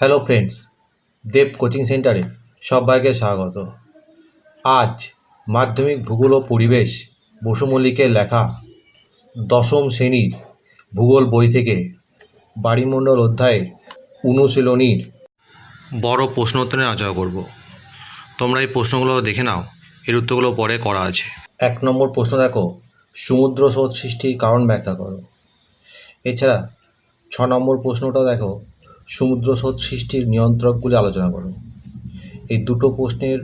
Hello friends দেব coaching সেন্টারে সবাইকে স্বাগত। আজ মাধ্যমিক ভূগোল ও পরিবেশ বসু মল্লিকের লেখা দশম শ্রেণির ভূগোল বই থেকে বাড়িমণ্ডল অধ্যায়ের অনুশীলনীর বড় প্রশ্ন উত্তরে আলোচনা করব। তোমরা এই প্রশ্নগুলো দেখে নাও, এর উত্তরগুলো পরে করা আছে। এক নম্বর প্রশ্ন দেখো, সমুদ্র স্রোত সৃষ্টির কারণ ব্যাখ্যা করো। এছাড়া ছ নম্বর প্রশ্নটা দেখো সমুদ্র স্রোত সৃষ্টির নিয়ন্ত্রকগুলি আলোচনা করো এই দুটো প্রশ্নের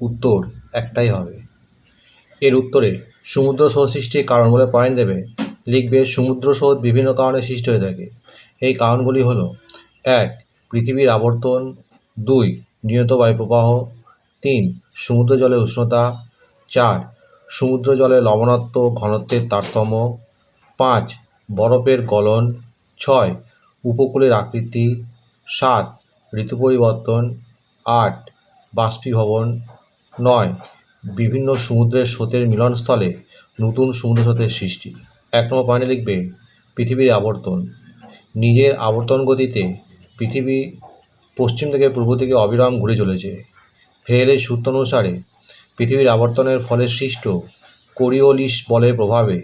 উত্তর একটাই হবে। এর উত্তরে সমুদ্র স্রোত সৃষ্টির কারণ বলে পয়েন্ট দেবে। লিখবে সমুদ্র স্রোত বিভিন্ন কারণে সৃষ্টি হয়ে থাকে। এই কারণগুলি হলো, এক, পৃথিবীর আবর্তন। দুই, নিয়ত বায়ুপ্রবাহ। তিন সমুদ্র জলের উষ্ণতা। চার সমুদ্র জলে লবণাক্ত ঘনত্বের তারতম্য। পাঁচ, বরফের গলন। ছয় উপকূলের আকৃতি, সাত, ঋতু পরিবর্তন, আট, বাষ্পীভবন, নয়, বিভিন্ন সমুদ্রের স্রোতের মিলনস্থলে নতুন সমুদ্র স্রোতের সৃষ্টি। এক নম্বর পয়েন্টে লিখবে, পৃথিবীর আবর্তন। নিজের আবর্তন গতিতে পৃথিবী পশ্চিম থেকে পূর্ব দিকে অবিরাম ঘুরে চলেছে। ফেয়েলের সূত্র অনুসারে পৃথিবীর আবর্তনের ফলে সৃষ্ট কোরিওলিস বলের প্রভাবে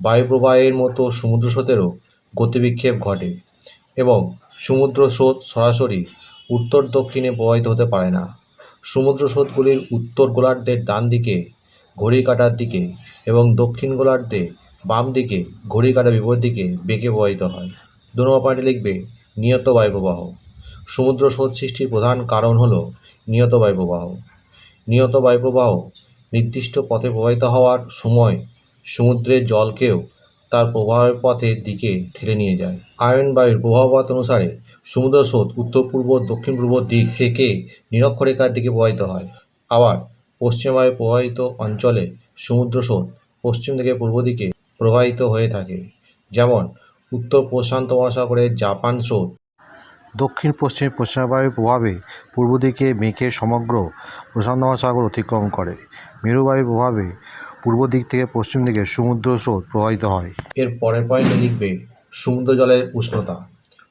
বায়ুপ্রবাহের মতো সমুদ্র স্রোতেরও গতিবিক্ষেপ ঘটে। এবং সমুদ্র স্রোত সরাসরি উত্তর দক্ষিণে প্রবাহিত হতে পারে না। সমুদ্র স্রোতগুলির উত্তর গোলার্ধের ডান দিকে ঘড়ি কাটার দিকে এবং দক্ষিণ গোলার্ধে বাম দিকে ঘড়ি কাটা বিপরীত দিকে বেঁকে প্রবাহিত হয়। দু নম্বর পয়েন্টে লিখবে, নিয়ত বায়ুপ্রবাহ। সমুদ্র স্রোত সৃষ্টির প্রধান কারণ হল নিয়ত বায়ুপ্রবাহ। নিয়ত বায়ুপ্রবাহ নির্দিষ্ট পথে প্রবাহিত হওয়ার সময় সমুদ্রের জলকেও তার প্রবাহের পথের দিকে ঠেলে নিয়ে যায়। আয়ন বায়ুর প্রবাহপথ অনুসারে সমুদ্র স্রোত উত্তর, পূর্ব, দক্ষিণ, পূর্ব দিক থেকে নিরক্ষরেখার দিকে প্রবাহিত হয়। আবার পশ্চিম বায়ু প্রবাহিত অঞ্চলে সমুদ্র স্রোত পশ্চিম থেকে পূর্ব দিকে প্রবাহিত হয়ে থাকে। যেমন উত্তর প্রশান্ত মহাসাগরের জাপান স্রোত। দক্ষিণ পশ্চিম পশ্চিম বায়ুর প্রভাবে পূর্ব দিকে মেঘে সমগ্র প্রশান্ত মহাসাগর অতিক্রম করে। মেরুবায়ুর প্রভাবে পূর্ব দিক থেকে পশ্চিম দিকে সমুদ্র স্রোত প্রবাহিত হয়। এর পরের পয়েন্টে লিখবে, সমুদ্র জলের উষ্ণতা।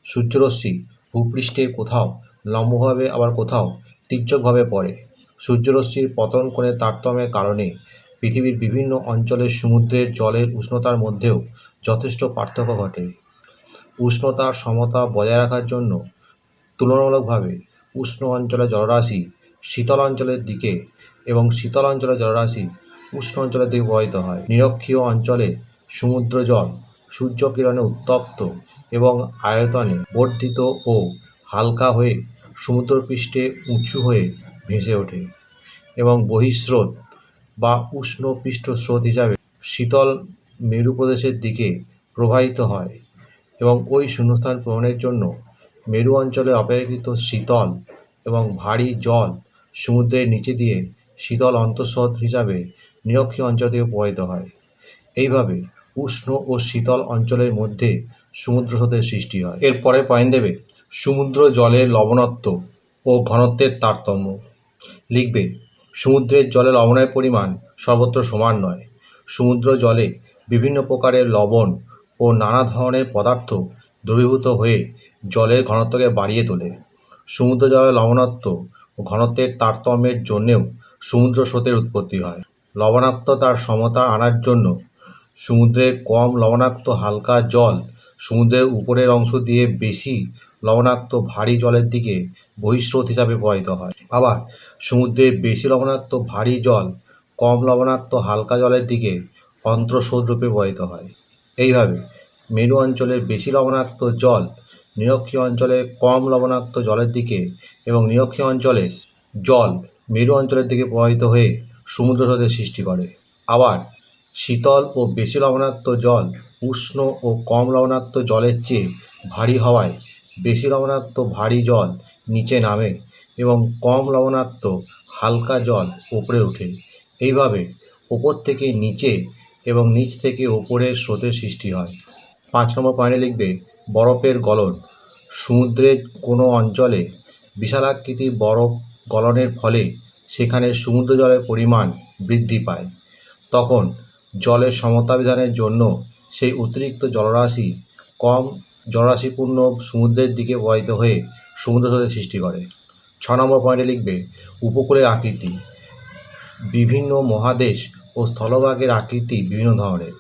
সূর্যরশ্মি ভূপৃষ্ঠের কোথাও, লম্বভাবে আবার কোথাও তির্যকভাবে পড়ে। সূর্যরশ্মির পতন কোণের তারতম্যের কারণে পৃথিবীর বিভিন্ন অঞ্চলের সমুদ্রের জলের উষ্ণতার মধ্যেও যথেষ্ট পার্থক্য ঘটে। উষ্ণতার সমতা বজায় রাখার জন্য তুলনামূলকভাবে উষ্ণ অঞ্চলের জলরাশি শীতল অঞ্চলের দিকে এবং শীতল অঞ্চলের জলরাশি উষ্ণ অঞ্চলের দিকে প্রবাহিত হয়। নিরক্ষীয় অঞ্চলে সমুদ্র জল সূর্যকিরণে উত্তপ্ত এবং আয়তনে বর্ধিত ও হালকা হয়ে সমুদ্রপৃষ্ঠে উঁচু হয়ে ভেসে ওঠে এবং বহিঃস্রোত বা উষ্ণ পৃষ্ঠ স্রোত হিসাবে শীতল মেরু প্রদেশের দিকে প্রবাহিত হয় এবং ওই শূন্যস্থান পূরণের জন্য মেরু অঞ্চলে অপেক্ষিত শীতল এবং ভারী জল সমুদ্রের নিচে দিয়ে শীতল অন্তঃস্রোত হিসাবে নিরক্ষীয় অঞ্চল প্রবাহিত হয়। এইভাবে উষ্ণ ও শীতল অঞ্চলের মধ্যে সমুদ্র স্রোতের সৃষ্টি হয়। এরপরে পয়েন্ট দেবে। সমুদ্র জলের লবণত্ব ও ঘনত্বের তারতম্য। লিখবে, সমুদ্রের জলে লবণের পরিমাণ সর্বত্র সমান নয়। সমুদ্র জলে বিভিন্ন প্রকারের লবণ ও নানা ধরনের পদার্থ দ্রবীভূত হয়ে জলের ঘনত্বকে বাড়িয়ে তোলে। সমুদ্র জলের লবণাক্ত ও ঘনত্বের তারতম্যের জন্যেও সমুদ্র স্রোতের উৎপত্তি হয়। লবণাক্ততার সমতা আনার জন্য। সমুদ্রের কম লবণাক্ত হালকা জল সমুদ্রের উপরের অংশ দিয়ে বেশি লবণাক্ত ভারী জলের দিকে বহিঃস্রোত হিসাবে প্রবাহিত হয়। আবার সমুদ্রের বেশি লবণাক্ত ভারী জল কম লবণাক্ত হালকা জলের দিকে অন্তঃস্রোত রূপে প্রবাহিত হয়। এইভাবে মেরু অঞ্চলের বেশি লবণাক্ত জল নিরক্ষীয় অঞ্চলের কম লবণাক্ত জলের দিকে এবং নিরক্ষীয় অঞ্চলের জল মেরু অঞ্চলের দিকে প্রবাহিত হয়ে সমুদ্র স্রোতের সৃষ্টি করে। আবার শীতল ও বেশি লবণাক্ত জল, উষ্ণ ও কম লবণাক্ত জলের চেয়ে ভারী হওয়ায় বেশি লবণাক্ত ভারী জল নিচে নামে এবং কম লবণাক্ত হালকা জল উপরে ওঠে। এইভাবে ওপর থেকে নিচে এবং নিচ থেকে ওপরের স্রোতের সৃষ্টি হয়। পাঁচ নম্বর পয়েন্টে লিখবে, বরফের গলন। সমুদ্রের কোনো অঞ্চলে বিশালাকৃতি বরফ গলনের ফলে সেখানে সমুদ্র জলের পরিমাণ বৃদ্ধি পায়। তখন জলের সমতা বিধানের জন্য সেই অতিরিক্ত জলরাশি কম জলরাশিপূর্ণ সমুদ্রের দিকে প্রবাহিত হয়ে সমুদ্র স্রোতের সৃষ্টি করে। ছ নম্বর পয়েন্টে লিখবে, উপকূলের আকৃতি। বিভিন্ন মহাদেশ ও স্থলভাগের আকৃতি বিভিন্ন ধরনের।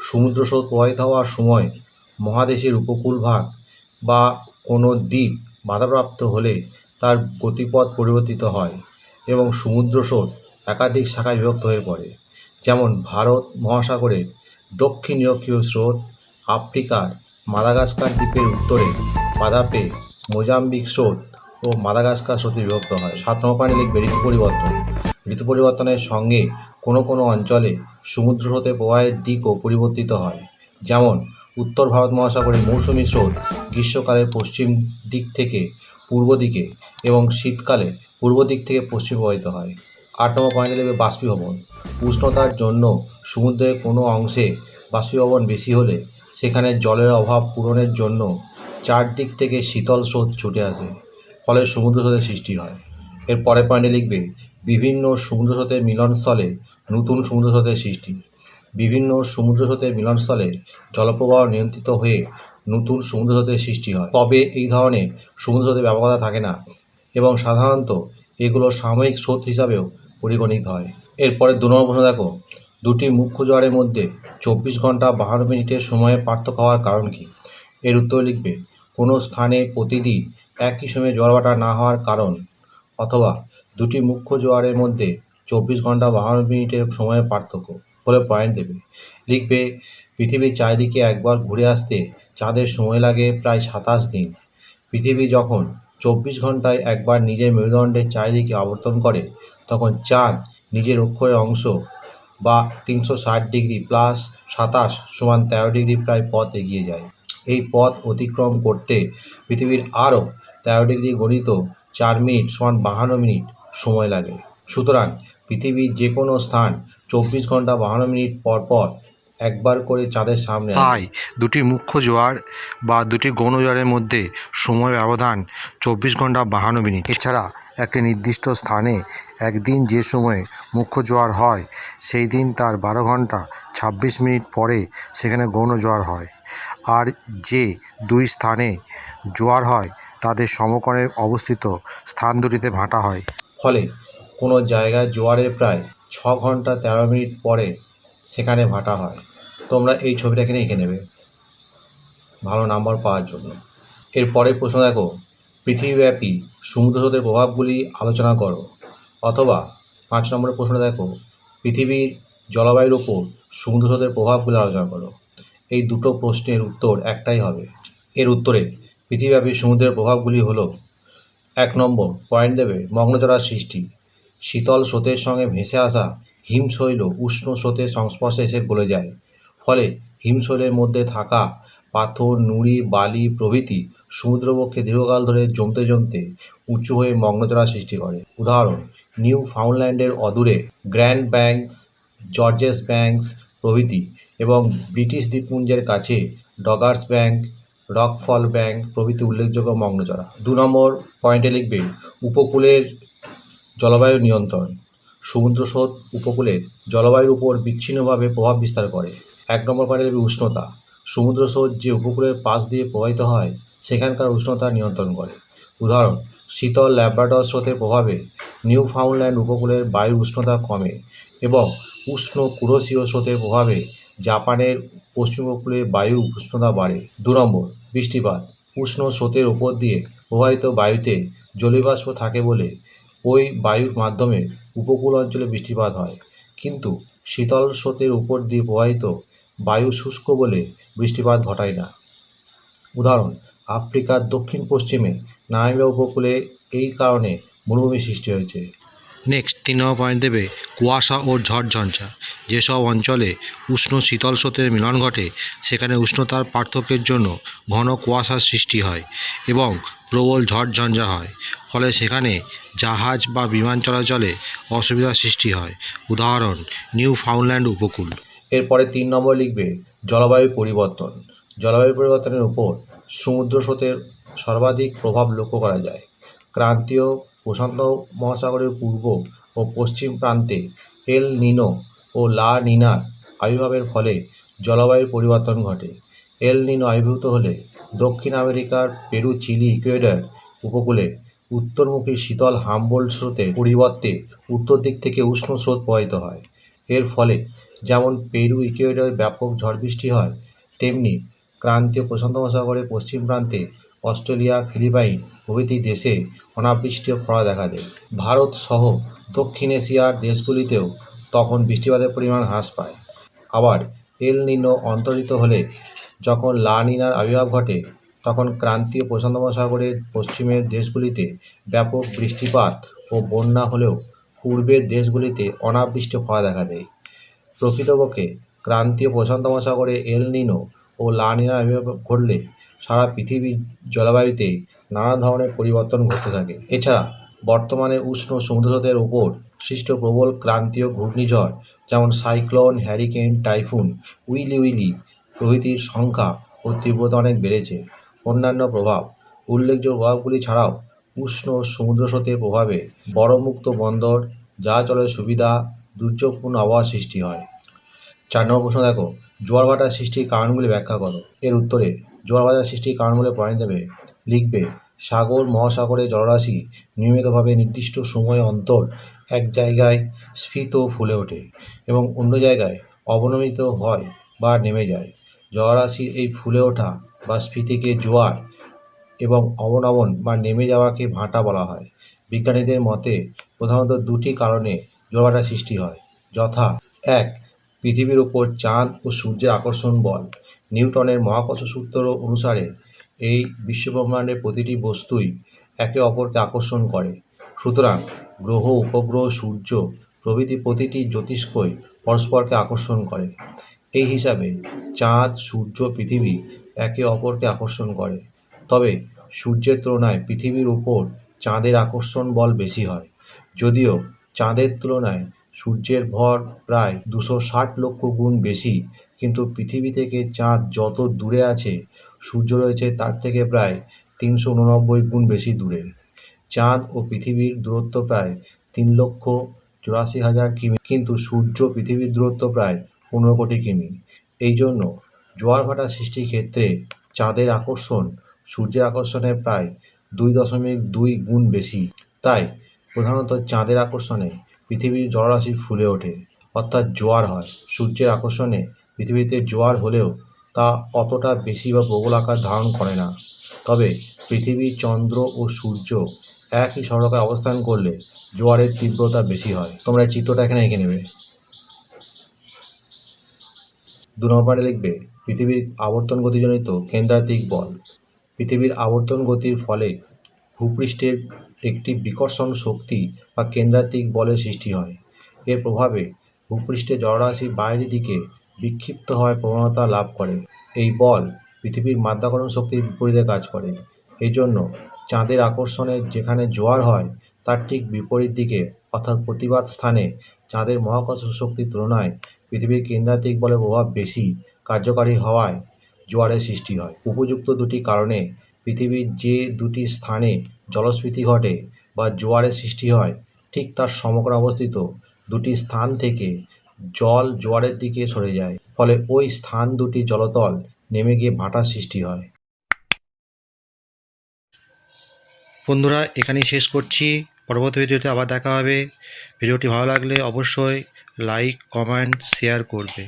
সমুদ্র স্রোত প্রবাহিত হওয়ার সময় মহাদেশের উপকূল ভাগ বা কোনো দ্বীপ বাধাপ্রাপ্ত হলে তার গতিপথ পরিবর্তিত হয়। এবং সমুদ্র স্রোত একাধিক শাখায় বিভক্ত হয়ে পড়ে। যেমন ভারত মহাসাগরের দক্ষিণ নিরক্ষীয় স্রোত আফ্রিকার মাদাগাস্কার দ্বীপের উত্তরে পাদাপে মোজাম্বিক স্রোত ও মাদাগাস্কার স্রোতে বিভক্ত হয়। সাত নম্বর পয়েন্টে লিখবে ঋতু পরিবর্তন। ঋতু পরিবর্তনের সঙ্গে কোনো কোনো অঞ্চলে সমুদ্র স্রোতের প্রবাহের দিকও পরিবর্তিত হয়। যেমন, উত্তর ভারত মহাসাগরে মৌসুমী স্রোত গ্রীষ্মকালে পশ্চিম দিক থেকে পূর্ব দিকে এবং শীতকালে পূর্ব দিক থেকে পশ্চিম প্রবাহিত হয়। আট নম্বর পয়েন্টে লিখবে বাষ্পীভবন। উষ্ণতার জন্য সমুদ্রের কোনো অংশে বাষ্পীভবন বেশি হলে সেখানে জলের অভাব পূরণের জন্য চারদিক থেকে শীতল স্রোত ছুটে আসে, ফলে সমুদ্র স্রোতের সৃষ্টি হয়। এর পরের পয়েন্টে লিখবে, বিভিন্ন সমুদ্র স্রোতের মিলনস্থলে নতুন সমুদ্র স্রোতের সৃষ্টি। বিভিন্ন সমুদ্র স্রোতের মিলনস্থলে জলপ্রবাহ নিয়ন্ত্রিত হয়ে নতুন সমুদ্র সৃষ্টি হয়। তবে এই ধরনের সমুদ্র স্রোতের ব্যাপকতা থাকে না এবং সাধারণত এগুলো সাময়িক স্রোত হিসাবেও পরিগণিত হয়। এরপরে দু নম্বর প্রশ্ন, দেখো, দুটি মুখ্য জোয়ারের মধ্যে চব্বিশ ঘণ্টা বাহান্ন মিনিটের সময়ে পার্থক্য হওয়ার কারণ কী? এর উত্তর লিখবে, কোনো স্থানে প্রতিদিন একই সময়ে জোয়ারভাটা না হওয়ার কারণ অথবা দুটি মুখ্য জোয়ারের মধ্যে চব্বিশ ঘণ্টা বাহান্ন মিনিটের সময়ের পার্থক্য। বলে পয়েন্ট দেবে। লিখবে, পৃথিবীর চারিদিকে একবার ঘুরে আসতে চাঁদের সময় লাগে প্রায় সাতাশ দিন। পৃথিবী যখন চব্বিশ ঘন্টায় একবার নিজের মেরুদণ্ডের চারিদিকে আবর্তন করে, তখন চাঁদ নিজের অক্ষরের অংশ বা তিনশো ষাট ডিগ্রি প্লাস সাতাশ সমান তেরো ডিগ্রি প্রায় পথ এগিয়ে যায়। এই পথ অতিক্রম করতে পৃথিবীর আরও তেরো ডিগ্রি গণিত চার মিনিট সমান বাহান্ন মিনিট সময় লাগে। সুতরাং পৃথিবীর যে কোনো স্থান চব্বিশ ঘণ্টা বাহান্ন মিনিট পর পর একবার করে চাঁদের সামনে। তাই দুটি মুখ্য জোয়ার বা দুটি গৌণ জোয়ারের মধ্যে সময় ব্যবধান চব্বিশ ঘণ্টা বাহান্ন মিনিট। এছাড়া একটি নির্দিষ্ট স্থানে একদিন যে সময়ে মুখ্য জোয়ার হয় সেই দিন তার বারো ঘণ্টা ছাব্বিশ মিনিট পরে সেখানে গৌণ জোয়ার হয়। আর যে দুই স্থানে জোয়ার হয় তাদের সমকোণে অবস্থিত স্থান দুটিতে ভাঁটা হয়। ফলে কোনো জায়গায় জোয়ারের প্রায় ছ ঘণ্টা তেরো মিনিট পরে সেখানে ভাটা হয়। তোমরা এই ছবিটা এখানে এঁকে নেবে। ভালো নাম্বার পাওয়ার জন্য। এরপরে প্রশ্ন দেখো, পৃথিবীব্যাপী সমুদ্র স্রোতের প্রভাবগুলি আলোচনা করো। অথবা পাঁচ নম্বরের প্রশ্ন দেখো, পৃথিবীর জলবায়ুর ওপর সমুদ্র স্রোতের প্রভাবগুলি আলোচনা করো। এই দুটো প্রশ্নের উত্তর একটাই হবে। এর উত্তরে পৃথিবীব্যাপী সমুদ্রের প্রভাবগুলি হলো, এক নম্বর পয়েন্ট দেবে মগ্নচড়ার সৃষ্টি। শীতল স্রোতের সঙ্গে ভেসে আসা হিমশৈল উষ্ণ স্রোতের সংস্পর্শে এসে গলে যায়। ফলে হিমশৈলের মধ্যে থাকা পাথর, নুড়ি, বালি প্রভৃতি সমুদ্রবক্ষে দীর্ঘকাল ধরে জমতে জমতে উঁচু হয়ে মগ্নচড়ার সৃষ্টি করে। উদাহরণ, নিউ ফাউন্ডল্যান্ডের অদূরে গ্র্যান্ড ব্যাংকস, জর্জেস ব্যাংকস প্রভৃতি এবং ব্রিটিশ দ্বীপপুঞ্জের কাছে ডগার্স ব্যাংক, রকফল ব্যাংক প্রভৃতি উল্লেখযোগ্য মগ্নচরা দু নম্বর পয়েন্টে লিখবে, উপকূলের জলবায়ু নিয়ন্ত্রণ। সমুদ্র স্রোত উপকূলের জলবায়ুর উপর বিচ্ছিন্নভাবে প্রভাব বিস্তার করে। এক নম্বর পয়েন্টে লিখবে উষ্ণতা। সমুদ্র স্রোত যে উপকূলের পাশ দিয়ে প্রবাহিত হয়, সেখানকার উষ্ণতা নিয়ন্ত্রণ করে। উদাহরণ, শীতল ল্যাব্রাডর স্রোতের প্রভাবে নিউ ফাউন্ডল্যান্ড উপকূলের বায়ুর উষ্ণতা কমে এবং উষ্ণ কুরোশীয় স্রোতের প্রভাবে জাপানের পশ্চিম উপকূলে বায়ুর উষ্ণতা বাড়ে। দু নম্বর, বৃষ্টিপাত। উষ্ণ স্রোতের ওপর দিয়ে প্রবাহিত বায়ুতে জলীয়বাষ্প থাকে বলে ওই বায়ুর মাধ্যমে উপকূল অঞ্চলে বৃষ্টিপাত হয়। কিন্তু শীতল স্রোতের উপর দিয়ে প্রবাহিত বায়ু শুষ্ক বলে বৃষ্টিপাত ঘটায় না। উদাহরণ, আফ্রিকার দক্ষিণ পশ্চিমে নামিবিয়া উপকূলে এই কারণে মরুভূমি সৃষ্টি হয়েছে। নেক্সট, তিন নম্বর পয়েন্ট দেবে, কুয়াশা ও ঝড় ঝঞ্ঝা। যেসব অঞ্চলে উষ্ণ শীতল স্রোতের মিলন ঘটে, সেখানে উষ্ণতার পার্থক্যের জন্য ঘন কুয়াশার সৃষ্টি হয় এবং প্রবল ঝড় ঝঞ্ঝা হয়, ফলে সেখানে জাহাজ বা বিমান চলাচলে অসুবিধার সৃষ্টি হয়। উদাহরণ, নিউ ফাউন্ডল্যান্ড উপকূল। এরপরে তিন নম্বর লিখবে, জলবায়ু পরিবর্তন। জলবায়ু পরিবর্তনের উপর সমুদ্র স্রোতের সর্বাধিক প্রভাব লক্ষ্য করা যায়। ক্রান্তীয় প্রশান্ত মহাসাগরের পূর্ব ও পশ্চিম প্রান্তে এল নিনো ও লা নিনার আবির্ভাবের ফলে জলবায়ুর পরিবর্তন ঘটে। এল নিনো আবির্ভূত হলে দক্ষিণ আমেরিকার পেরু, চিলি, ইকুয়েডর উপকূলে উত্তরমুখী শীতল হামবোল্ট স্রোতের পরিবর্তে উত্তর দিক থেকে উষ্ণ স্রোত প্রবাহিত হয়। এর ফলে যেমন পেরু, ইকুয়েডরে ব্যাপক ঝড় বৃষ্টি হয়, তেমনি ক্রান্তীয় প্রশান্ত মহাসাগরের পশ্চিম প্রান্তে অস্ট্রেলিয়া, ফিলিপাইন প্রভৃতি দেশে অনাবৃষ্টি ও খরা দেখা দেয়। ভারত সহ দক্ষিণ এশিয়ার দেশগুলিতেও তখন বৃষ্টিপাতের পরিমাণ হ্রাস পায়। আবার এল নিনো অন্তর্হিত হলে যখন লা নিনার আবির্ভাব ঘটে, তখন ক্রান্তীয় প্রশান্ত মহাসাগরের পশ্চিমের দেশগুলিতে ব্যাপক বৃষ্টিপাত ও বন্যা হলেও পূর্বের দেশগুলিতে অনাবৃষ্টি হওয়া দেখা দেয়। প্রকৃতপক্ষে ক্রান্তীয় প্রশান্ত মহাসাগরে এল নিনো ও লা নিনার আবির্ভাব ঘটলে সারা পৃথিবীর জলবায়ুতে নানা ধরনের পরিবর্তন ঘটতে থাকে। এছাড়া বর্তমানে উষ্ণ সমুদ্রস্রোতের ওপর সৃষ্ট প্রবল ক্রান্তীয় ঘূর্ণিঝড় যেমন cyclone, hurricane, typhoon, willy willy প্রভৃতির সংখ্যা ও তীব্রতা অনেক বেড়েছে। অন্যান্য প্রভাব, উল্লেখযোগ্য প্রভাবগুলি ছাড়াও উষ্ণ সমুদ্রস্রোতের প্রভাবে বরফমুক্ত বন্দর চলাচলের সুবিধা, দুর্যোগপূর্ণ আবহাওয়া সৃষ্টি হয়। চার নম্বর প্রশ্ন দেখো, জোয়ার ভাটার সৃষ্টির কারণগুলি ব্যাখ্যা করো। এর উত্তরে, জোয়ার ভাটার সৃষ্টির কারণগুলি পয়েন্ট দেবে লিখবে, সাগর, মহাসাগরে জলরাশি নিয়মিতভাবে নির্দিষ্ট সময় অন্তর এক জায়গায় স্ফীত ফুলে ওঠে এবং অন্য জায়গায় অবনমিত হয়। বা নেমে যায়। জলরাশির এই ফুলে ওঠা বা স্ফীতিকে জোয়ার এবং অবনমন বা নেমে যাওয়াকে ভাঁটা বলা হয়। বিজ্ঞানীদের মতে প্রধানত দুটি কারণে জোয়ার সৃষ্টি হয়। যথা, এক, পৃথিবীর উপর চাঁদ ও সূর্যের আকর্ষণ বল। নিউটনের মহাকর্ষ সূত্র অনুসারে এই বিশ্বব্রহ্মাণ্ডের প্রতিটি বস্তুই একে অপরকে আকর্ষণ করে। সুতরাং গ্রহ, উপগ্রহ, সূর্য প্রভৃতি প্রতিটি জ্যোতিষ্কই পরস্পরকে আকর্ষণ করে। এই হিসাবে চাঁদ, সূর্য, পৃথিবী একে অপরকে আকর্ষণ করে। তবে সূর্যের তুলনায় পৃথিবীর উপর চাঁদের আকর্ষণ বল বেশি হয়। যদিও চাঁদের তুলনায় সূর্যের ভর প্রায় দুশো ষাট লক্ষ গুণ বেশি, কিন্তু পৃথিবী থেকে চাঁদ যত দূরে আছে, সূর্য রয়েছে তার থেকে প্রায় তিনশো উননব্বই গুণ বেশি দূরে। চাঁদ ও পৃথিবীর দূরত্ব প্রায় তিন লক্ষ চুরাশি হাজার কিমি কিন্তু সূর্য পৃথিবীর দূরত্ব প্রায় পনেরো কোটি কিমি। এই জন্য জোয়ার ভাটা সৃষ্টির ক্ষেত্রে চাঁদের আকর্ষণ সূর্যের আকর্ষণের প্রায় দুই দশমিক দুই গুণ বেশি। তাই প্রধানত চাঁদের আকর্ষণে পৃথিবীর জলরাশি ফুলে ওঠে, অর্থাৎ জোয়ার হয়। সূর্যের আকর্ষণে পৃথিবীতে জোয়ার হলেও তা অতটা বেশি বা প্রবল আকার ধারণ করে না। তবে পৃথিবী, চন্দ্র ও সূর্য একই সড়কে অবস্থান করলে জোয়ারের তীব্রতা বেশি হয়। তোমরা চিত্রটা এখানে এঁকে নেবে। দু নম্বরে লিখবে, পৃথিবীর আবর্তন গতিজনিত কেন্দ্রাতিক বল। পৃথিবীর আবর্তন গতির ফলে ভূপৃষ্ঠের একটি বিকর্ষণ শক্তি বা কেন্দ্রাতিক বলের সৃষ্টি হয়। এর প্রভাবে ভূপৃষ্ঠে জলরাশি বাইরের দিকে বিক্ষিপ্ত হওয়ার প্রবণতা লাভ করে। এই বল পৃথিবীর মাধ্যাকর্ষণ শক্তির বিপরীতে কাজ করে। এই জন্য চাঁদের আকর্ষণে যেখানে জোয়ার হয়, তার ঠিক বিপরীত দিকে, অর্থাৎ প্রতিবাদ স্থানে, চাঁদের মহাকর্ষ শক্তির তুলনায় পৃথিবীর কেন্দ্রাতিক বলের প্রভাব বেশি কার্যকারী হওয়ায় জোয়ারের সৃষ্টি হয়। উপযুক্ত দুটি কারণে পৃথিবীর যে দুটি স্থানে জলস্ফীতি ঘটে বা জোয়ারের সৃষ্টি হয়, ঠিক তার সমগ্র অবস্থিত দুটি স্থান থেকে জল জোয়ারের দিকে সরে যায়, ফলে ওই স্থান দুটি জলতল নেমে গিয়ে ভাটার সৃষ্টি হয়। বন্ধুরা, এখানেই শেষ করছি। পরবর্তী ভিডিওতে আবার দেখা হবে। ভিডিওটি ভালো লাগলে অবশ্যই লাইক কমেন্ট শেয়ার করবে